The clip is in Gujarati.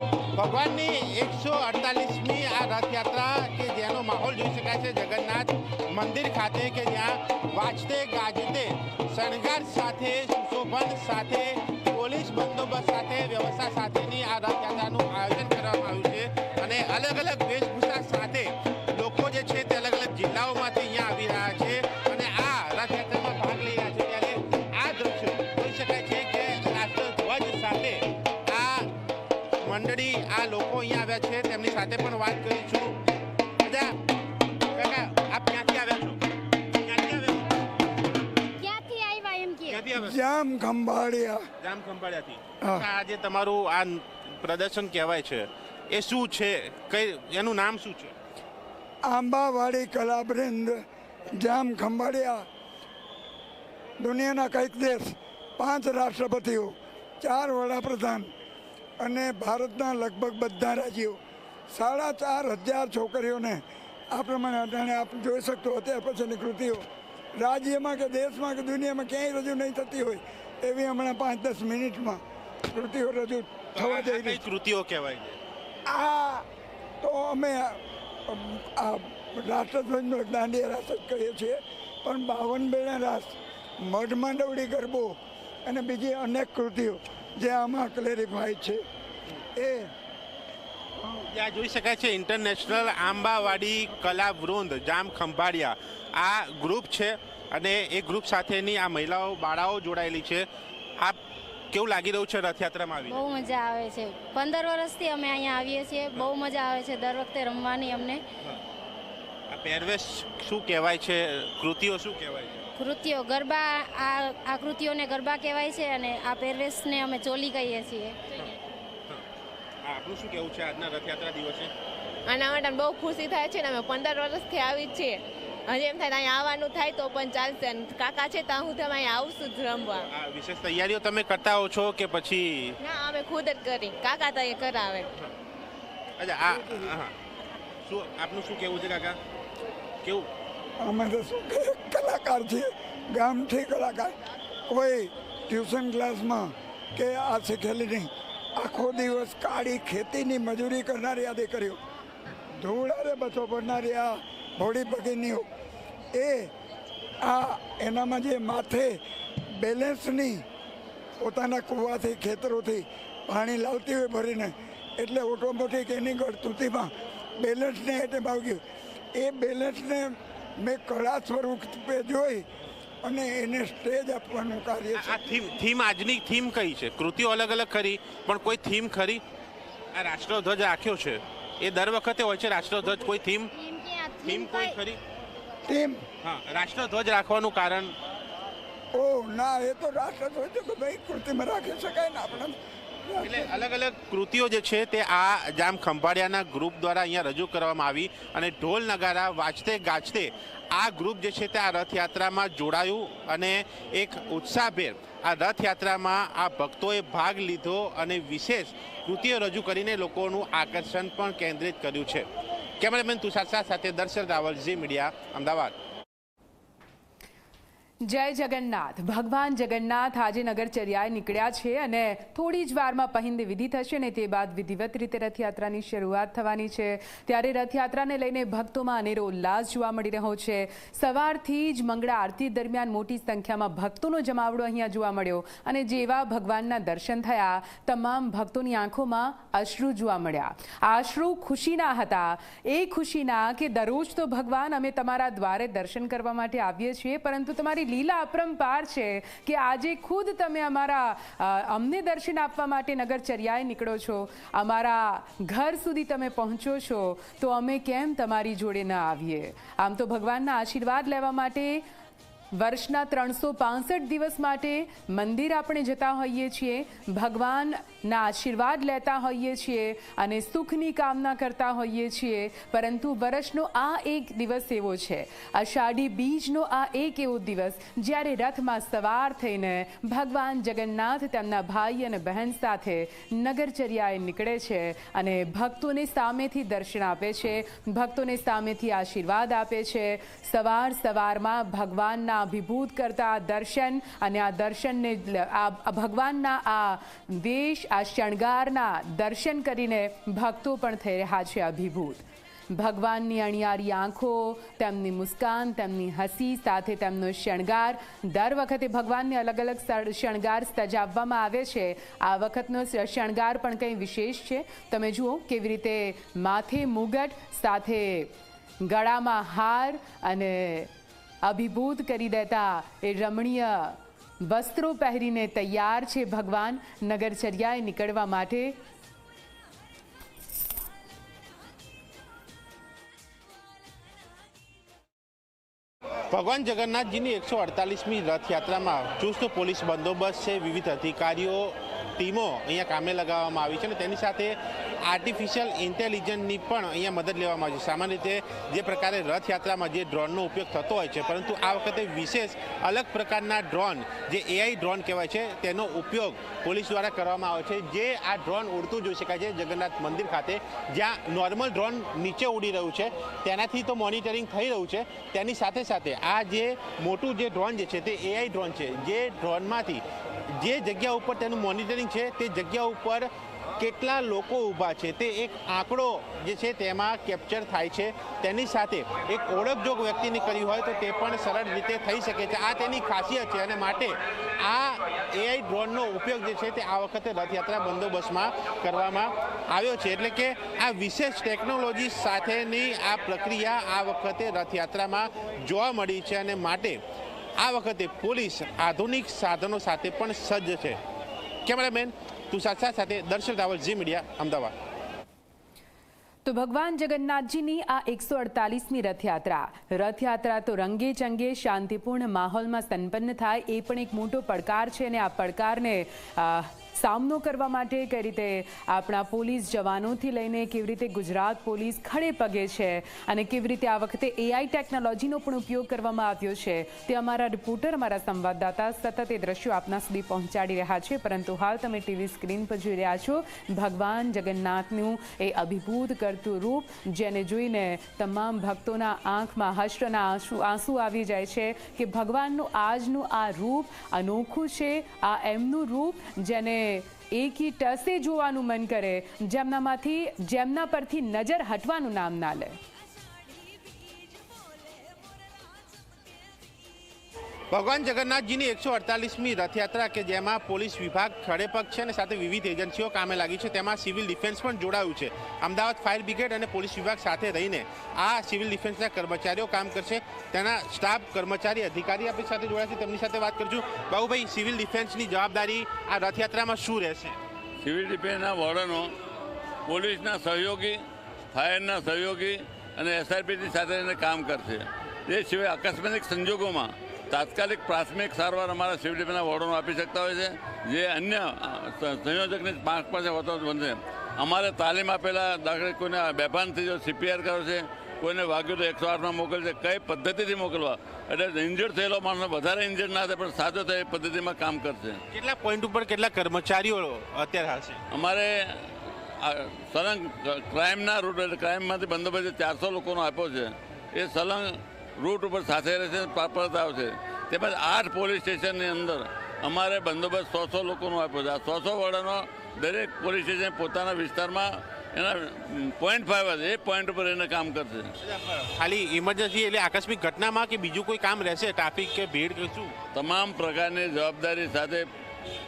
ભગવાનની એકસો અડતાલીસમી આ રથયાત્રા કે જેનો માહોલ જોઈ શકાય છે જગન્નાથ મંદિર ખાતે કે જ્યાં વાજતે ગાજતે શણગાર સાથે, સુશોભન સાથે, પોલીસ બંદોબસ્ત સાથે, વ્યવસ્થા સાથેની આ રથયાત્રાનું આયોજન કરવામાં આવ્યું આવ્યા છે તેમની સાથે પણ વાત કરીશું બધા કાકા આપ ક્યાંથી આવ્યા છો? ક્યાંથી આવ્યા ક્યાંથી આવ્યા એમ કે? ક્યાંથી આવ્યા જામ ખંભાળિયા. જામ ખંભાળિયાથી. આજે તમારું આ પ્રદર્શન કહેવાય છે. એ શું છે? કઈ એનું નામ શું છે? આંબાવાડી કલાબ્રિંદ જામ ખંભાળિયા. દુનિયાના કંઈક દેશ પાંચ રાષ્ટ્રપતિઓ ચાર વડાપ્રધાન. અને ભારતના લગભગ બધા રાજ્યો સાડા ચાર હજાર છોકરીઓને આ પ્રમાણે અટાણે આપ જોઈ શકતો અત્યાર પછીની કૃતિઓ. રાજ્યમાં કે દેશમાં કે દુનિયામાં ક્યાંય રજૂ નહીં થતી હોય એવી હમણાં પાંચ દસ મિનિટમાં કૃતિઓ રજૂ થવા જઈ રહી કૃતિઓ કહેવાય આ તો અમે આ રાષ્ટ્રધ્વજનો દાંડિયા રાસ જ કહીએ છીએ પણ બાવન બેણા રાસ મઢ માંડવડી ગરબો અને બીજી અનેક કૃતિઓ. જે આમાં ક્લેરિફાય છે. એ ત્યાં જોઈ શકાય છે ઇન્ટરનેશનલ આંબાવાડી કલા વૃંદ જામ ખંભાળિયા. આ ગ્રુપ છે અને એ ગ્રુપ સાથેની આ મહિલાઓ બાળાઓ જોડાયેલી છે. આ કેવું લાગી રહ્યું છે રથયાત્રામાં આવી બહુ મજા આવે છે. પંદર વર્ષથી અમે અહીંયા આવીએ છીએ. બહુ મજા આવે છે દર વખતે રમવાની અમને. આ પહેરવેશ શું કહેવાય છે? કૃતિઓ શું કહેવાય છે? કૃતિઓ ગરબા આ આ કૃત્યોને ગરબા કહેવાય છે અને આ પહેરવેશને અમે ચોલી કહીએ છીએ. આપણું શું કહેવું છે આજના રથયાત્રા દિવસે? આના માટે બહુ ખુશી થાય છે ને અમે પંદર વર્ષથી આવી જ છીએ. હજી એમ થાય અહીંયા આવવાનું થાય તો પણ ચાલશે. કાકા છે ત્યાં હું તમે અહીંયા આવશું જ રમવા. વિશેષ તૈયારીઓ તમે કરતા હો છો કે પછી? ના અમે ખુદ જ કરી. કાકા તો કરાવે. અચ્છા આ શું આપનું શું કહેવું છે કાકા? કેવું? અમે તો શું કલાકાર છીએ ગામથી કલાકાર. કોઈ ટ્યુશન ક્લાસમાં કે આ શીખેલી નહીં. આખો દિવસ કાળી ખેતીની મજૂરી કરનારી આ દીકરીઓ ધૂળારે બચો પડનારી આ હોળી ભગીનીઓ એ આ એનામાં જે માથે બેલેન્સની પોતાના કૂવાથી, ખેતરોથી પાણી લાવતી હોય ભરીને, એટલે ઓટોમેટિક એની ગળતુતીમાં બેલેન્સને એટલે ભાવ ગયું. એ બેલેન્સને મેં કળા સ્વરૂપે જોઈ અને એને સ્ટેજ આપવાનું કાર્ય આ થીમ થીમ આજની થીમ કઈ છે? કૃતિઓ અલગ અલગ ખરી પણ કોઈ થીમ ખરી? આ રાષ્ટ્રધ્વજ રાખ્યો છે. એ દર વખતે હોય છે રાષ્ટ્રધ્વજ કોઈ થીમ થીમ કોઈ? ખરી? થીમ હા રાષ્ટ્રધ્વજ રાખવાનું કારણ? ઓ ના એ તો રાષ્ટ્રધ્વજ તો ભાઈ કૃતિમાં રાખી શકાય ને આપણે? એટલે અલગ અલગ કૃતિઓ જે છે તે આ જામ ખંભાળિયાના ગ્રુપ દ્વારા અહીંયા રજૂ કરવામાં આવી અને ઢોલ નગારા વાજતે ગાજતે આ ગ્રુપ જે છે તે આ રથયાત્રામાં જોડાયું અને એક ઉત્સાહભેર આ રથયાત્રામાં આ ભક્તોએ ભાગ લીધો અને વિશેષ કૃતિઓ રજૂ કરીને લોકોનું આકર્ષણ પણ કેન્દ્રિત કર્યું છે. કેમેરામેન તુષાર શાહ સાથે દર્શન રાવલ, ઝી મીડિયા, અમદાવાદ. જય જગન્નાથ. ભગવાન જગન્નાથ આજે નગરચર્યાએ નીકળ્યા છે અને થોડી જ વારમાં પહિંદ વિધિ થશે ને તે બાદ વિધિવત રીતે રથયાત્રાની શરૂઆત થવાની છે. ત્યારે રથયાત્રાને લઈને ભક્તોમાં અનેરો ઉલ્લાસ જોવા મળી રહ્યો છે. સવારથી જ મંગળા આરતી દરમિયાન મોટી સંખ્યામાં ભક્તોનો જમાવડો અહીંયા જોવા મળ્યો અને જેવા ભગવાનના દર્શન થયા, તમામ ભક્તોની આંખોમાં અશ્રુ જોવા મળ્યા. આ અશ્રુ ખુશીના હતા. એ ખુશીના કે દરરોજ તો ભગવાન અમે તમારા દ્વારે દર્શન કરવા માટે આવીએ છીએ, પરંતુ તમારી લીલા અપરંપાર છે કે આજે ખુદ તમે અમારા અમને દર્શન આપવા માટે નગરચર્યાએ નીકળો છો. અમારા ઘર સુધી તમે પહોંચો છો. તો અમે કેમ તમારી જોડે ન આવીએ? આમ તો ભગવાનના આશીર્વાદ લેવા માટે વર્ષના ત્રણસો પાસઠ દિવસ માટે મંદિર આપણે જતા હોઈએ છીએ, ભગવાનના આશીર્વાદ લેતા હોઈએ છીએ અને સુખની કામના કરતા હોઈએ છીએ, પરંતુ વર્ષનો આ એક દિવસ એવો છે. અષાઢી બીજનો આ એક એવો દિવસ, જ્યારે રથમાં સવાર થઈને ભગવાન જગન્નાથ તેમના ભાઈ અને બહેન સાથે નગરચર્યાએ નીકળે છે અને ભક્તોને સામેથી દર્શન આપે છે, ભક્તોને સામેથી આશીર્વાદ આપે છે. સવાર સવારમાં ભગવાનના ભગવાનના અભિભૂત કરતા દર્શન અને આ દર્શનને આ ભગવાનના આ દેશ, આ શણગારના દર્શન કરીને ભક્તો પણ થઈ રહ્યા છે અભિભૂત. ભગવાનની અણિયારી આંખો, તેમની મુસ્કાન, તેમની હસી સાથે તેમનો શણગાર. દર વખતે ભગવાનને અલગ અલગ શણગાર સજાવવામાં આવે છે. આ વખતનો શણગાર પણ કંઈ વિશેષ છે? તમે જુઓ કેવી રીતે માથે મુગટ, સાથે ગળામાં હાર અને અભિભૂત કરી દેતા. એ રમણીય વસ્ત્રો પહેરીને તૈયાર છે ભગવાન. નગરચર્યાએ નીકળવા માટે ભગવાન જગન્નાથજીની એકસો અડતાલીસમી રથયાત્રામાં ચુસ્ત પોલીસ બંદોબસ્ત છે. વિવિધ અધિકારીઓ, ટીમો અહીંયા કામે લગાવવામાં આવી છે અને તેની સાથે આર્ટિફિશિયલ ઇન્ટેલિજન્સની પણ અહીંયા મદદ લેવામાં આવી છે. સામાન્ય રીતે જે પ્રકારે રથયાત્રામાં જે ડ્રોનનો ઉપયોગ થતો હોય છે, પરંતુ આ વખતે વિશેષ અલગ પ્રકારના ડ્રોન, જે એઆઈ ડ્રોન કહેવાય છે, તેનો ઉપયોગ પોલીસ દ્વારા કરવામાં આવે છે. જે આ ડ્રોન ઉડતું જોઈ શકાય છે, જગન્નાથ મંદિર ખાતે, જ્યાં નોર્મલ ડ્રોન નીચે ઉડી રહ્યું છે. તેનાથી તો મોનિટરિંગ થઈ રહ્યું છે. તેની સાથે સાથે આ જે મોટું જે ડ્રોન જે છે, તે એઆઈ ડ્રોન છે. જે ડ્રોનમાંથી જે જગ્યા ઉપર તેનું મોનિટરિંગ છે, તે જગ્યા ઉપર કેટલા લોકો ઊભા છે તે એક આંકડો જે છે તેમાં કેપ્ચર થાય છે. તેની સાથે એક ઓળખ જો વ્યક્તિની કરી હોય તો તે પણ સરળ રીતે થઈ શકે છે. આ તેની ખાસિયત છે અને માટે આ એઆઈ ડ્રોનનો ઉપયોગ જે છે તે આ વખતે રથયાત્રા બંદોબસ્તમાં કરવામાં આવ્યો છે. એટલે કે આ વિશેષ ટેકનોલોજી સાથેની આ પ્રક્રિયા આ વખતે રથયાત્રામાં જોવા મળી છે અને માટે આ વખતે પોલીસ આધુનિક સાધનો સાથે પણ સજ્જ છે. કેમેરામેન તુષાર શાહ સાથે દર્શન રાવલ, જી મીડિયા, અમદાવાદ. તો ભગવાન જગન્નાથજીની આ એકસો અડતાલીસમી રથયાત્રા. રથયાત્રા તો રંગે ચંગે શાંતિપૂર્ણ માહોલમાં સંપન્ન થાય, એ પણ એક મોટો પડકાર છે અને આ પડકારને સામનો કરવા માટે કઈ રીતે આપણા પોલીસ જવાનોથી લઈને કેવી રીતે ગુજરાત પોલીસ ખડે પગે છે અને કેવી રીતે આ વખતે એઆઈ ટેકનોલોજીનો પણ ઉપયોગ કરવામાં આવ્યો છે તે અમારા રિપોર્ટર, અમારા સંવાદદાતા સતત એ દ્રશ્યો આપના સુધી પહોંચાડી રહ્યા છે. પરંતુ હાલ તમે ટીવી સ્ક્રીન પર જોઈ રહ્યા છો, ભગવાન જગન્નાથનું એ અભિભૂત કરતું રૂપ, જેને જોઈને તમામ ભક્તોના આંખમાં હર્ષના આંસુ આંસુ આવી જાય છે કે ભગવાનનું આજનું આ રૂપ અનોખું છે, આ એમનું રૂપ જેને એકી ટસે જોવાનું મન કરે. જેમનામાંથી જેમના પરથી નજર હટવાનું નામ ના લે. ભગવાન જગન્નાથજીની એકસો અડતાલીસમી રથયાત્રા કે જેમાં પોલીસ વિભાગ ખડેપગ છે અને સાથે વિવિધ એજન્સીઓ કામે લાગી છે. તેમાં સિવિલ ડિફેન્સ પણ જોડાયું છે. અમદાવાદ ફાયર બ્રિગેડ અને પોલીસ વિભાગ સાથે રહીને આ સિવિલ ડિફેન્સના કર્મચારીઓ કામ કરશે. તેના સ્ટાફ, કર્મચારી, અધિકારી આપણી સાથે જોડાયા તેમની સાથે વાત કરજો. બાબુભાઈ, સિવિલ ડિફેન્સની જવાબદારી આ રથયાત્રામાં શું રહેશે? સિવિલ ડિફેન્સના વોર્ડનો, પોલીસના સહયોગી, ફાયરના સહયોગી અને એસઆરપીની સાથે કામ કરશે. એ સિવાય આકસ્મિક સંજોગોમાં તાત્કાલિક પ્રાથમિક સારવાર અમારા સિવિલ ડિફેન્સના વોર્ડનો આપી શકતા હોય છે. જે અન્ય સંયોજકની પાંખ પાસે હોતો બનશે. અમારે તાલીમ આપેલા દાખલે કોઈને બેભાનથી જો સીપીઆર કર્યો છે કોઈને વાગ્યું તો એકસો આઠમાં મોકલશે કઈ પદ્ધતિથી મોકલવા? એટલે ઇન્જર્ડ થયેલો માણસ વધારે ઇન્જર્ડ ના થાય પણ સાજો થાય એ પદ્ધતિમાં કામ કરશે. કેટલા પોઈન્ટ ઉપર કેટલા કર્મચારીઓ અત્યારે હશે અમારે સલંગ ક્રાઇમના રૂટ એટલે ક્રાઇમમાંથી બંદોબસ્ત ચારસો લોકોનો આપ્યો છે. એ સલંગ રૂટ ઉપર સાથે રહેશે પાપડ આવશે તેમજ આઠ પોલીસ સ્ટેશનની અંદર અમારે બંદોબસ્ત સો સો લોકોનો આપ્યો છે. આ સો સો વડાનો દરેક પોલીસ સ્ટેશન પોતાના વિસ્તારમાં એના પોઈન્ટ ફાઈવ હશે એ પોઈન્ટ ઉપર એને કામ કરશે. ખાલી ઇમરજન્સી એટલે આકસ્મિક ઘટનામાં કે બીજું કોઈ કામ રહેશે? ટ્રાફિક કે ભીડ કે શું? તમામ પ્રકારની જવાબદારી સાથે